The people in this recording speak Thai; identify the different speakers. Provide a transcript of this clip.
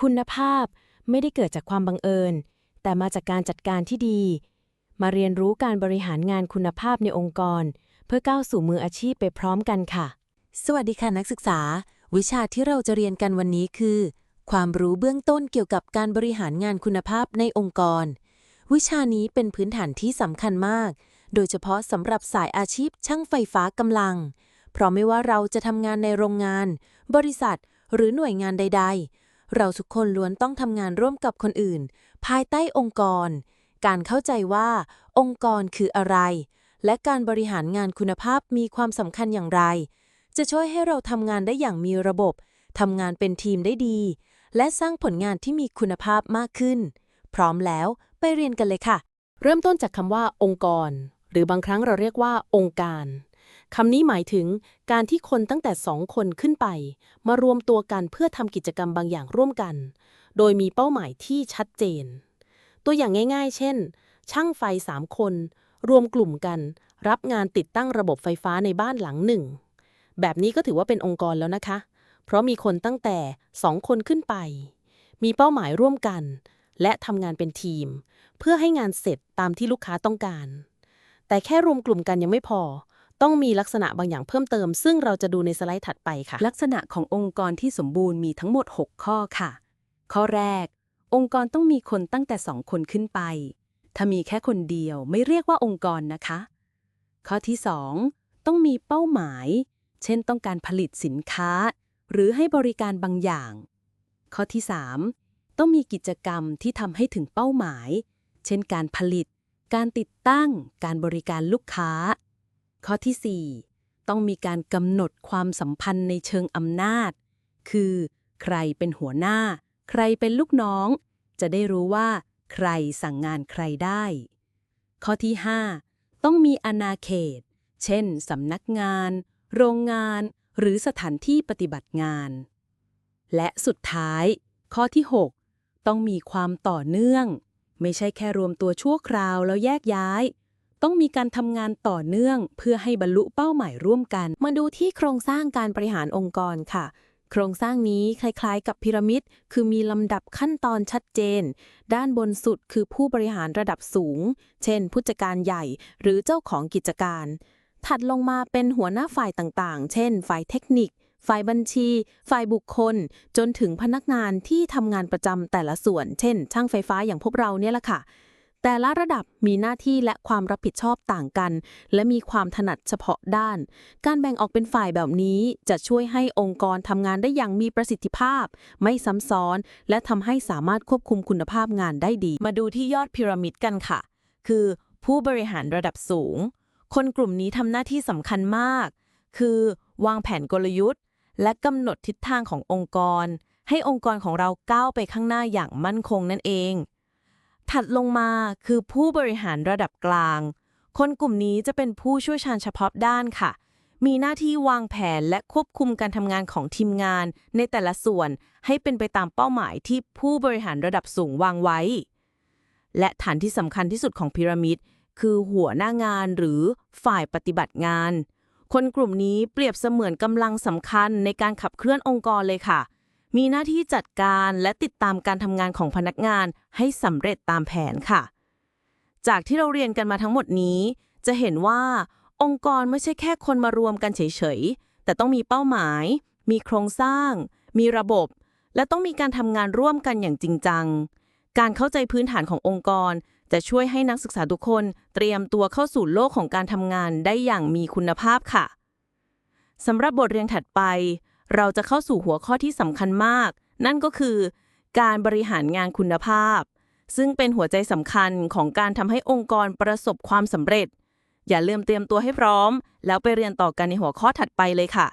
Speaker 1: คุณภาพไม่ได้เกิดจากความบังเอิญ แต่มาจากการจัดการที่ดี มาเรียนรู้การบริหารงานคุณภาพในองค์กร เพื่อก้าวสู่มืออาชีพไปพร้อมกันค่ะ
Speaker 2: สวัสดีค่ะนักศึกษา วิชาที่เราจะเรียนกันวันนี้คือ ความรู้เบื้องต้นเกี่ยวกับการบริหารงานคุณภาพในองค์กร วิชานี้เป็นพื้นฐานที่สำคัญมาก โดยเฉพาะสำหรับสายอาชีพช่างไฟฟ้ากำลัง เพราะไม่ว่าเราจะทำงานในโรงงาน บริษัท หรือหน่วยงานใด ๆ เราทุกคนล้วนต้องทำงานร่วมกับคนอื่น ภายใต้องค์กร การเข้าใจว่า องค์กรคืออะไร และการบริหารงานคุณภาพมีความสำคัญอย่างไร จะช่วยให้เราทำงานได้อย่างมีระบบทำงานเป็นทีมได้ดี และสร้างผลงานที่มีคุณภาพมากขึ้น พร้อมแล้วไปเรียนกันเลยค่ะ
Speaker 1: เริ่มต้นจากคำว่า องค์กร หรือบางครั้งเราเรียกว่า องค์การ คำนี้หมายถึงการที่คนตั้งแต่สองคนขึ้นไป มารวมตัวกันเพื่อทำกิจกรรมบางอย่างร่วมกัน โดยมีเป้าหมายที่ชัดเจน ตัวอย่างง่าย ๆ เช่น ช่างไฟสามคน รวมกลุ่มกัน รับงานติดตั้งระบบไฟฟ้าในบ้านหลังหนึ่ง แบบนี้ก็ถือว่าเป็นองค์กรแล้วนะคะ เพราะมีคนตั้งแต่สองคนขึ้นไป มีเป้าหมายร่วมกัน และทำงานเป็นทีม เพื่อให้งานเสร็จตามที่ลูกค้าต้องการ แต่แค่รวมกลุ่มกันยังไม่พอ ต้องมีลักษณะบางอย่างเพิ่มเติม ซึ่งเราจะดูในสไลด์ถัดไปค่ะ
Speaker 3: ลักษณะขององค์กรที่สมบูรณ์มีทั้งหมด 6 ข้อค่ะ ข้อแรก องค์กรต้องมีคนตั้งแต่ 2 คนขึ้นไป ถ้ามีแค่คนเดียวไม่เรียกว่าองค์กรนะคะ ข้อที่ 2 ต้องมีเป้าหมาย เช่นต้องการผลิตสินค้า หรือให้บริการบางอย่าง ข้อที่ 3 ต้องมีกิจกรรมที่ทำให้ถึงเป้าหมาย เช่นการผลิต การติดตั้ง การบริการลูกค้า ข้อที่ 4 ต้องมีการกำหนดความสัมพันธ์ในเชิงอำนาจ คือ ใครเป็นหัวหน้า ใครเป็นลูกน้อง จะได้รู้ว่า ใครสั่งงานใครได้ ข้อที่ 5 ต้องมีอาณาเขต เช่นสำนักงาน โรงงาน หรือสถานที่ปฏิบัติงาน และสุดท้าย ข้อที่ 6 ต้องมีความต่อเนื่อง ไม่ใช่แค่รวมตัวชั่วคราวแล้วแยกย้าย ต้องมีการทำงานต่อเนื่อง เพื่อให้บรรลุเป้าหมายร่วมกัน
Speaker 1: มาดูที่โครงสร้างการบริหารองค์กรค่ะ โครงสร้างนี้คล้ายๆ กับพีระมิด คือมีลำดับขั้นตอนชัดเจน ด้านบนสุดคือผู้บริหารระดับสูง เช่น ผู้จัดการใหญ่ หรือเจ้าของกิจการ ถัดลงมาเป็นหัวหน้าฝ่ายต่างๆ เช่น ฝ่ายเทคนิคฝ่ายบัญชี ฝ่ายบุคคล จนถึงพนักงานที่ทำงานประจำแต่ละส่วน เช่น ช่างไฟฟ้าอย่างพวกเราเนี่ยแหละค่ะ แต่ละระดับมีหน้าที่และความรับผิดชอบต่างกัน และมีความถนัดเฉพาะด้าน การแบ่งออกเป็นฝ่ายแบบนี้จะช่วยให้องค์กรทำงานได้อย่างมีประสิทธิภาพ ไม่ซ้ำซ้อน และทำให้สามารถควบคุมคุณภาพงานได้ดี มาดูที่ยอดพีระมิดกันค่ะ คือผู้บริหารระดับสูง คนกลุ่มนี้ทำหน้าที่สำคัญมาก คือ วางแผนกลยุทธ์ และกำหนดทิศทางขององค์กร ให้องค์กรของเราก้าวไปข้างหน้าอย่างมั่นคงนั่นเอง ถัดลงมาคือผู้บริหารระดับกลาง คนกลุ่มนี้จะเป็นผู้ช่วยชาญเฉพาะด้านค่ะ มีหน้าที่วางแผนและควบคุมการทำงานของทีมงานในแต่ละส่วนให้เป็นไปตามเป้าหมายที่ผู้บริหารระดับสูงวางไว้ และฐานที่สำคัญที่สุดของพีระมิดคือหัวหน้างานหรือฝ่ายปฏิบัติงาน คนกลุ่มนี้เปรียบเสมือนกำลังสำคัญในการขับเคลื่อนองค์กรเลยค่ะ มีหน้าที่จัดการและติดตามการทำงานของพนักงานให้สำเร็จตามแผนค่ะ จากที่เราเรียนกันมาทั้งหมดนี้ จะเห็นว่าองค์กรไม่ใช่แค่คนมารวมกันเฉยๆ แต่ต้องมีเป้าหมาย มีโครงสร้าง มีระบบ และต้องมีการทำงานร่วมกันอย่างจริงจัง การเข้าใจพื้นฐานขององค์กร จะช่วยให้นักศึกษาทุกคนเตรียมตัวเข้าสู่โลกของการทำงานได้อย่างมีคุณภาพค่ะสำหรับบทเรียนถัดไป เราจะเข้าสู่หัวข้อที่สำคัญมาก นั่นก็คือ การบริหารงานคุณภาพ ซึ่งเป็นหัวใจสำคัญของการทำให้องค์กรประสบความสำเร็จ อย่าลืมเตรียมตัวให้พร้อม แล้วไปเรียนต่อกันในหัวข้อถัดไปเลยค่ะ